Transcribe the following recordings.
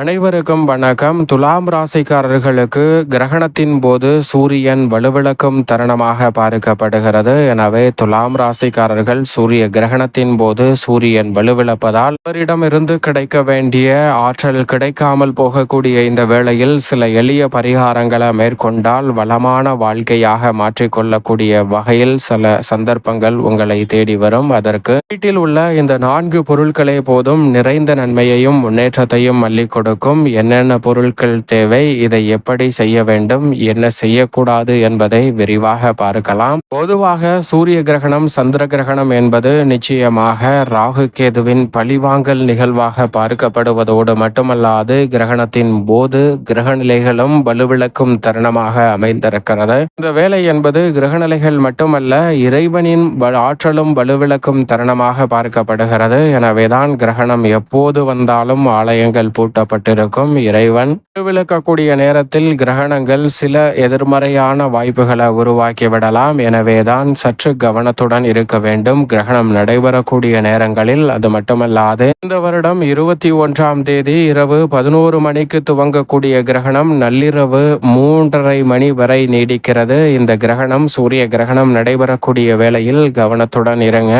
அனைவருக்கும் வணக்கம். துலாம் ராசிக்காரர்களுக்கு கிரகணத்தின் போது சூரியன் வலுவிளக்கும் தருணமாக பார்க்கப்படுகிறது. எனவே துலாம் ராசிக்காரர்கள் சூரிய கிரகணத்தின் போது சூரியன் வலுவிழப்பதால் அவரிடமிருந்து கிடைக்க வேண்டிய ஆற்றல் கிடைக்காமல் போகக்கூடிய இந்த வேளையில் சில எளிய பரிகாரங்களை மேற்கொண்டால் வளமான வாழ்க்கையாக மாற்றிக்கொள்ளக்கூடிய வகையில் சில சந்தர்ப்பங்கள் உங்களை தேடி வரும். அதற்கு வீட்டில் உள்ள இந்த நான்கு பொருட்களே போதும். நிறைந்த நன்மையையும் முன்னேற்றத்தையும் அள்ளிக் கொடுக்கும். என்னென்ன பொருட்கள் தேவை இதை எப்படி செய்ய வேண்டும் என்ன செய்யக்கூடாது என்பதை விரிவாக பார்க்கலாம். பொதுவாக சூரிய கிரகணம் சந்திர கிரகணம் என்பது நிச்சயமாக ராகு கேதுவின் பழிவாங்கல் நிகழ்வாக பார்க்கப்படுவதோடு மட்டுமல்லாது கிரகணத்தின் போது கிரகநிலைகளும் வலுவிளக்கும் தருணமாக அமைந்திருக்கிறது. இந்த வேலை என்பது கிரகநிலைகள் மட்டுமல்ல இறைவனின் ஆற்றலும் வலுவிளக்கும் தருணமாக பார்க்கப்படுகிறது. எனவேதான் கிரகணம் எப்போது வந்தாலும் ஆலயங்கள் பூட்டப்படும். கொடுக்கப்பட்டிருக்கும் இறைவன் விளக்கக்கூடிய நேரத்தில் கிரகணங்கள் சில எதிர்மறையான வாய்ப்புகளை உருவாக்கி விடலாம் எனவேதான் சற்று கவனத்துடன் இருக்க வேண்டும். கிரகணம் நடைபெறக்கூடிய நேரங்களில் அது மட்டுமல்லாது இந்த வருடம் இருபத்தி ஒன்றாம் தேதி இரவு பதினோரு மணிக்கு துவங்கக்கூடிய கிரகணம் நள்ளிரவு மூன்றரை மணி வரை நீடிக்கிறது. இந்த கிரகணம் சூரிய கிரகணம் நடைபெறக்கூடிய வேளையில் கவனத்துடன் இருங்க.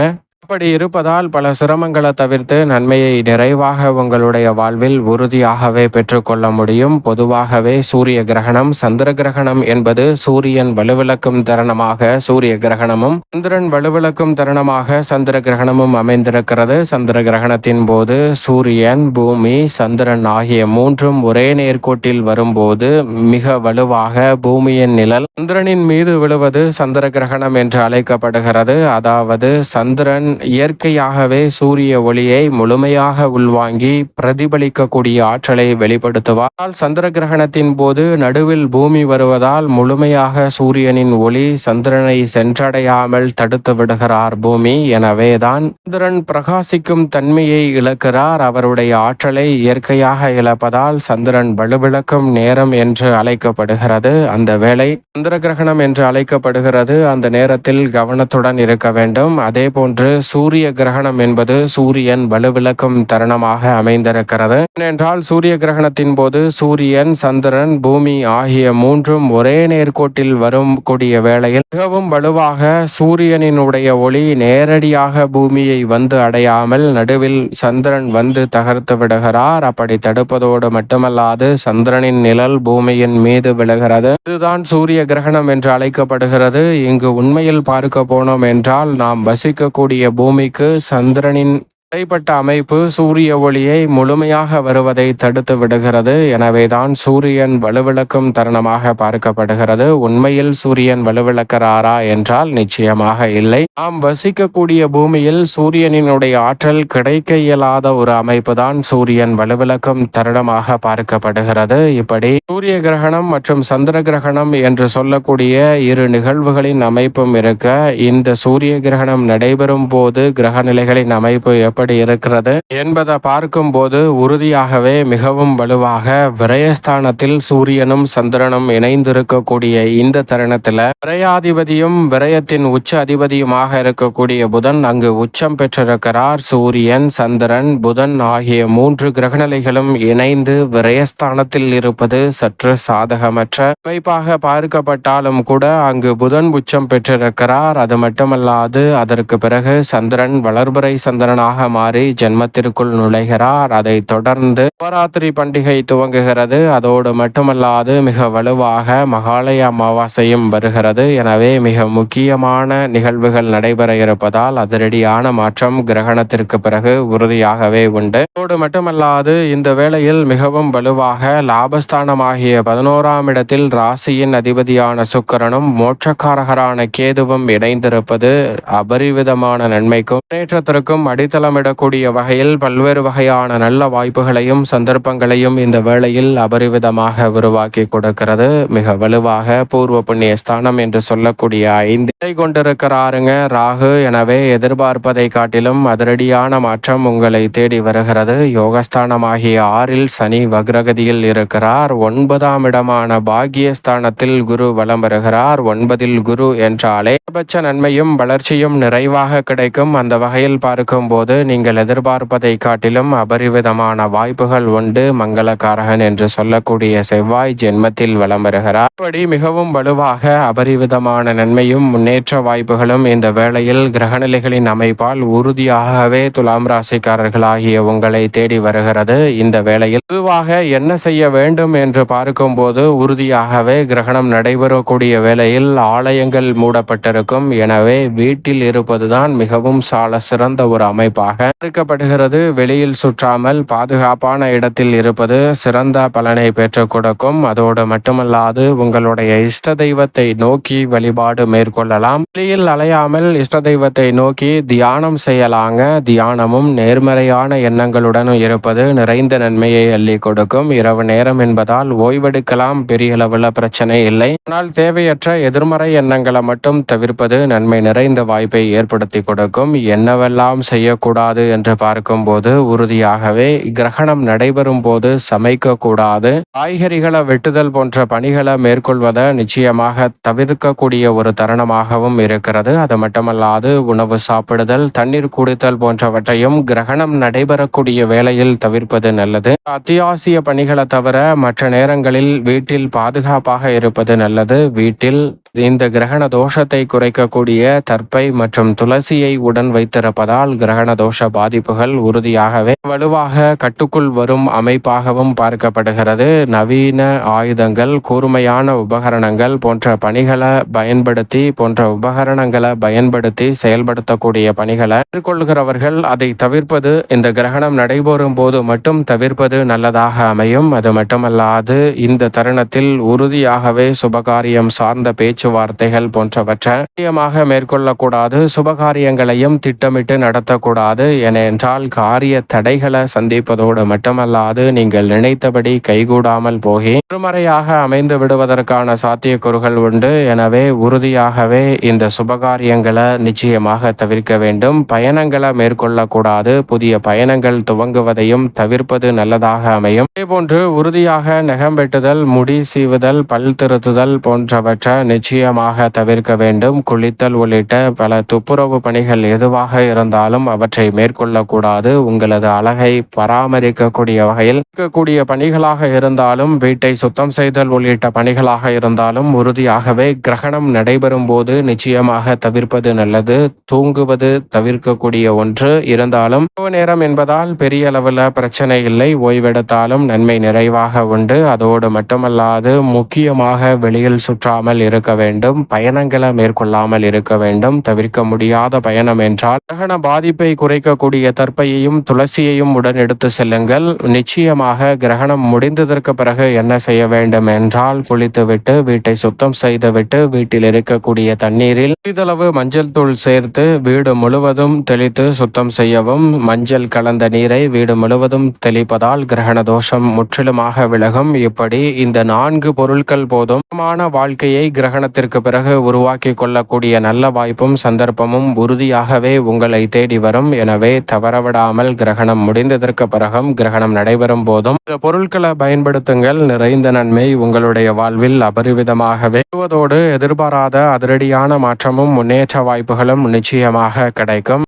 அப்படி இருப்பதால் பல சிரமங்களை தவிர்த்து நன்மையை நிறைவாக உங்களுடைய வாழ்வில் உறுதியாகவே பெற்றுக்கொள்ள முடியும். பொதுவாகவே சூரிய கிரகணம் சந்திர கிரகணம் என்பது சூரியன் வலுவிளக்கும் தருணமாக சூரிய கிரகணமும் சந்திரன் வலுவிளக்கும் தருணமாக சந்திர கிரகணமும் அமைந்திருக்கிறது. சந்திர கிரகணத்தின் போது சூரியன் பூமி சந்திரன் ஆகிய மூன்றும் ஒரே நேர்கோட்டில் வரும்போது மிக வலுவாக பூமியின் நிழல் சந்திரனின் மீது விழுவது சந்திர கிரகணம் என்று அழைக்கப்படுகிறது. அதாவது சந்திரன் இயற்கையாகவே சூரிய ஒளியை முழுமையாக உள்வாங்கி பிரதிபலிக்கக்கூடிய ஆற்றலை வெளிப்படுத்துவார் சந்திர கிரகணத்தின் போது நடுவில் பூமி வருவதால் முழுமையாக சூரியனின் ஒளி சந்திரனை சென்றடையாமல் தடுத்து விடுகிறார் பூமி. எனவேதான் சந்திரன் பிரகாசிக்கும் தன்மையை இழக்கிறார். அவருடைய ஆற்றலை இயற்கையாக இழப்பதால் சந்திரன் வலுவிளக்கும் நேரம் என்று அழைக்கப்படுகிறது. அந்த வேளை சந்திர கிரகணம் என்று அழைக்கப்படுகிறது. அந்த நேரத்தில் கவனத்துடன் இருக்க வேண்டும். அதே போன்று சூரிய கிரகணம் என்பது சூரியன் வலுவிளக்கும் தருணமாக அமைந்திருக்கிறது. ஏனென்றால் சூரிய கிரகணத்தின் போது சூரியன் சந்திரன் பூமி ஆகிய மூன்றும் ஒரே நேர்கோட்டில் வரும் கூடிய வேளையில் மிகவும் வலுவாக சூரியனினுடைய ஒளி நேரடியாக பூமியை வந்து அடையாமல் நடுவில் சந்திரன் வந்து தகர்த்து விடுகிறார். அப்படி தடுப்பதோடு மட்டுமல்லாது சந்திரனின் நிழல் பூமியின் மீது விழுகிறது. இதுதான் சூரிய கிரகணம் என்று அழைக்கப்படுகிறது. இங்கு உண்மையில் பார்க்க போனோம் என்றால் நாம் வசிக்கக்கூடிய பூமிக்கு சந்திரனின் இடைப்பட்ட அமைப்பு சூரிய ஒளியை முழுமையாக வருவதை தடுத்து விடுகிறது. எனவேதான் சூரியன் வலுவிளக்கும் தருணமாக பார்க்கப்படுகிறது. உண்மையில் சூரியன் வலுவிளக்கிறாரா என்றால் நிச்சயமாக இல்லை. நாம் வசிக்கக்கூடிய பூமியில் சூரியனினுடைய ஆற்றல் கிடைக்க இயலாத ஒரு அமைப்பு தான் சூரியன் வலுவிளக்கும் தருணமாக பார்க்கப்படுகிறது. இப்படி சூரிய கிரகணம் மற்றும் சந்திர கிரகணம் என்று சொல்லக்கூடிய இரு நிகழ்வுகளின் அமைப்பும் இருக்க இந்த சூரிய கிரகணம் நடைபெறும் போது கிரக நிலைகளின் அமைப்பு எப்படி இருக்கிறது. என்பதை பார்க்கும் போது உறுதியாகவே மிகவும் வலுவாக விரயஸ்தானத்தில் சூரியனும் சந்திரனும் இணைந்திருக்கக்கூடிய இந்த தருணத்தில் விரயாதிபதியும் விரயத்தின் உச்ச அதிபதியுமாக இருக்கக்கூடிய புதன் அங்கு உச்சம் பெற்றிருக்கிறார். சூரியன் சந்திரன் புதன் ஆகிய மூன்று கிரகநிலைகளும் இணைந்து விரயஸ்தானத்தில் இருப்பது சற்று சாதகமற்ற அமைப்பாக பார்க்கப்பட்டாலும் கூட அங்கு புதன் உச்சம் பெற்றிருக்கிறார். அது மட்டுமல்லாது அதற்கு பிறகு சந்திரன் வளர்புரை சந்திரனாக மாறி ஜென்மத்திற்குள் நுழைகிறார். அதை தொடர்ந்து நவராத்திரி பண்டிகை துவங்குகிறது. அதோடு மட்டுமல்லாது மிக வலுவாக மகாலய அமாவாசையும் வருகிறது. எனவே மிக முக்கியமான நிகழ்வுகள் நடைபெற இருப்பதால் அதிரடியான மாற்றம் கிரகணத்திற்கு பிறகு உறுதியாகவே உண்டு. அதோடு மட்டுமல்லாது இந்த வேளையில் மிகவும் வலுவாக லாபஸ்தானமாகிய பதினோராம் இடத்தில் ராசியின் அதிபதியான சுக்கரனும் மோட்சக்காரகரான கேதுவும் இணைந்திருப்பது அபரிவிதமான நன்மைக்கும் முன்னேற்றத்திற்கும் அடித்தளம் திட்டமிடக்கூடிய வகையில் பல்வேறு வகையான நல்ல வாய்ப்புகளையும் சந்தர்ப்பங்களையும் இந்த வேளையில் அபரிவிதமாக உருவாக்கி கொடுக்கிறது. மிக வலுவாக பூர்வ புண்ணிய ஸ்தானம் என்று சொல்லக்கூடிய ஐந்து கொண்டிருக்கிறாருங்க ராகு. எனவே எதிர்பார்ப்பதை காட்டிலும் அதிரடியான மாற்றம் உங்களை தேடி வருகிறது. யோகஸ்தானமாகிய ஆறில் சனி வக்ரகதியில் இருக்கிறார். ஒன்பதாம் இடமான பாகியஸ்தானத்தில் குரு வலம் வருகிறார். ஒன்பதில் குரு என்றாலே பட்ச நன்மையும் வளர்ச்சியும் நிறைவாக கிடைக்கும். அந்த வகையில் பார்க்கும் போது நீங்கள் எதிர்பார்ப்பதை காட்டிலும் அபரிவிதமான வாய்ப்புகள் உண்டு மங்களகாரகன் என்று சொல்லக்கூடிய செவ்வாய் ஜென்மத்தில் வலம் வருகிறார் இப்படி மிகவும் வலுவாக அபரிவிதமான நன்மையும் முன்னேற்ற வாய்ப்புகளும் இந்த வேளையில் கிரகநிலைகளின் அமைப்பால் உறுதியாகவே துலாம் ராசிக்காரர்களாகிய உங்களை தேடி வருகிறது. இந்த வேளையில் பொதுவாக என்ன செய்ய வேண்டும் என்று பார்க்கும்போது உறுதியாகவே கிரகணம் நடைபெறக்கூடிய வேளையில் ஆலயங்கள் மூடப்பட்டிருக்கும். எனவே வீட்டில் இருப்பதுதான் மிகவும் சால சிறந்த ஒரு அமைப்பாக இருக்கப்படுகிறது வெளியில் சுற்றாமல் பாதுகாப்பான இடத்தில் இருப்பது சிறந்த பலனை பெற்றுக் கொடுக்கும். அதோடு மட்டுமல்லாது உங்களுடைய இஷ்ட தெய்வத்தை நோக்கி வழிபாடு மேற்கொள்ளலாம். வெளியில் அலையாமல் இஷ்ட தெய்வத்தை நோக்கி தியானம் செய்யலாங்க. தியானமும் நேர்மறையான எண்ணங்களுடனும் இருப்பது நிறைந்த நன்மையை அள்ளி கொடுக்கும். இரவு நேரம் என்பதால் ஓய்வெடுக்கலாம். பெரிய அளவில் பிரச்சனை இல்லை. ஆனால் தேவையற்ற எதிர்மறை எண்ணங்களை மட்டும் தவிர்ப்பது நன்மை நிறைந்த வாய்ப்பை ஏற்படுத்தி கொடுக்கும். என்னவெல்லாம் செய்யக்கூடாது என்று பார்க்கும்போது உறுதியாகவே கிரகணம் நடைபெறும் போது சமைக்க கூடாது. காய்கறிகளை வெட்டுதல் போன்ற பணிகளை மேற்கொள்வதை நிச்சயமாக தவிர்க்கக்கூடிய ஒரு தருணமாகவும் இருக்கிறது. அது மட்டுமல்லாது உணவு சாப்பிடுதல் தண்ணீர் குடித்தல் போன்றவற்றையும் கிரகணம் நடைபெறக்கூடிய வேளையில் தவிர்ப்பது நல்லது. அத்தியாவசிய பணிகளை தவிர மற்ற நேரங்களில் வீட்டில் பாதுகாப்பாக இருப்பது நல்லது. வீட்டில் இந்த கிரகண தோஷத்தை குறைக்கக்கூடிய தற்பை மற்றும் துளசியை உடன் வைத்திருப்பதால் கிரகண தோஷ பாதிப்புகள் உறுதியாகவே வலுவாக கட்டுக்குள் வரும் அமைப்பாகவும் பார்க்கப்படுகிறது. நவீன ஆயுதங்கள் கூர்மையான உபகரணங்கள் போன்ற பணிகளை பயன்படுத்தி போன்ற உபகரணங்களை பயன்படுத்தி செயல்படுத்தக்கூடிய பணிகளை மேற்கொள்கிறவர்கள் அதை தவிர்ப்பது இந்த கிரகணம் நடைபெறும் போது மட்டும் தவிர்ப்பது நல்லதாக அமையும். அது மட்டுமல்லாது இந்த தருணத்தில் உறுதியாகவே சுபகாரியம் சார்ந்த பேச்சு பேச்சுவார்த்தைகள் போன்றவற்றை முக்கியமாக மேற்கொள்ளக்கூடாது சுபகாரியங்களையும் திட்டமிட்டு நடத்தக்கூடாது ஏனென்றால் காரிய தடைகளை சந்திப்பதோடு மட்டுமல்லாது நீங்கள் நினைத்தபடி கைகூடாமல் போகி ஒருமறையாக அமைந்து விடுவதற்கான சாத்தியக்கூறுகள் உண்டு. எனவே உறுதியாகவே இந்த சுபகாரியங்களை நிச்சயமாக தவிர்க்க வேண்டும். பயணங்களை மேற்கொள்ளக்கூடாது புதிய பயணங்கள் துவங்குவதையும் தவிர்ப்பது நல்லதாக அமையும். இதேபோன்று உறுதியாக நெகம்பெட்டுதல் முடி சீவுதல் பல் திருத்துதல் போன்றவற்றை நிச்சயமாக தவிர்க்க வேண்டும். குளித்தல் உள்ளிட்ட பல துப்புரவு பணிகள் எதுவாக இருந்தாலும் அவற்றை மேற்கொள்ளக்கூடாது. உங்களது அழகை பராமரிக்கக்கூடிய வகையில் இருக்கக்கூடிய பணிகளாக இருந்தாலும் வீட்டை சுத்தம் செய்தல் உள்ளிட்ட பணிகளாக இருந்தாலும் உறுதியாகவே கிரகணம் நடைபெறும் போது நிச்சயமாக தவிர்ப்பது நல்லது. தூங்குவது தவிர்க்கக்கூடிய ஒன்று. இருந்தாலும் நேரம் என்பதால் பெரிய அளவில் பிரச்சனை இல்லை. ஓய்வெடுத்தாலும் நன்மை நிறைவாக உண்டு. அதோடு மட்டுமல்லாது முக்கியமாக வெளியில் சுற்றாமல் இருக்க வேண்டும் வேண்டும். பயணங்களை மேற்கொள்ளாமல் இருக்க வேண்டும். தவிர்க்க முடியாத பயணம் என்றால் கிரகண பாதிப்பை குறைக்கக்கூடிய தற்பையையும் துளசியையும் உடன் எடுத்து செல்லுங்கள். நிச்சயமாக கிரகணம் முடிந்ததற்கு பிறகு என்ன செய்ய வேண்டும் என்றால் குளித்துவிட்டு வீட்டை சுத்தம் செய்துவிட்டு வீட்டில் இருக்கக்கூடிய தண்ணீரில் சிறிதளவு மஞ்சள் தூள் சேர்த்து வீடு முழுவதும் தெளித்து சுத்தம் செய்யவும் மஞ்சள் கலந்த நீரை வீடு முழுவதும் தெளிப்பதால் கிரகண தோஷம் முற்றிலுமாக விலகும். இப்படி இந்த நான்கு பொருட்கள் போதும். வாழ்க்கையை கிரகண கிரகணத்திற்கு பிறகு உருவாக்கி கொள்ளக்கூடிய நல்ல வாய்ப்பும் சந்தர்ப்பமும் உறுதியாகவே உங்களை தேடி வரும். எனவே தவறவிடாமல் கிரகணம் முடிந்ததற்கு பிறகும் கிரகணம் நடைபெறும் போதும். இந்த பொருட்களை பயன்படுத்துங்கள். நிறைந்த நன்மை உங்களுடைய வாழ்வில் அபரிவிதமாகவே எதிர்பாராத அதிரடியான மாற்றமும் முன்னேற்ற வாய்ப்புகளும் நிச்சயமாக கிடைக்கும்.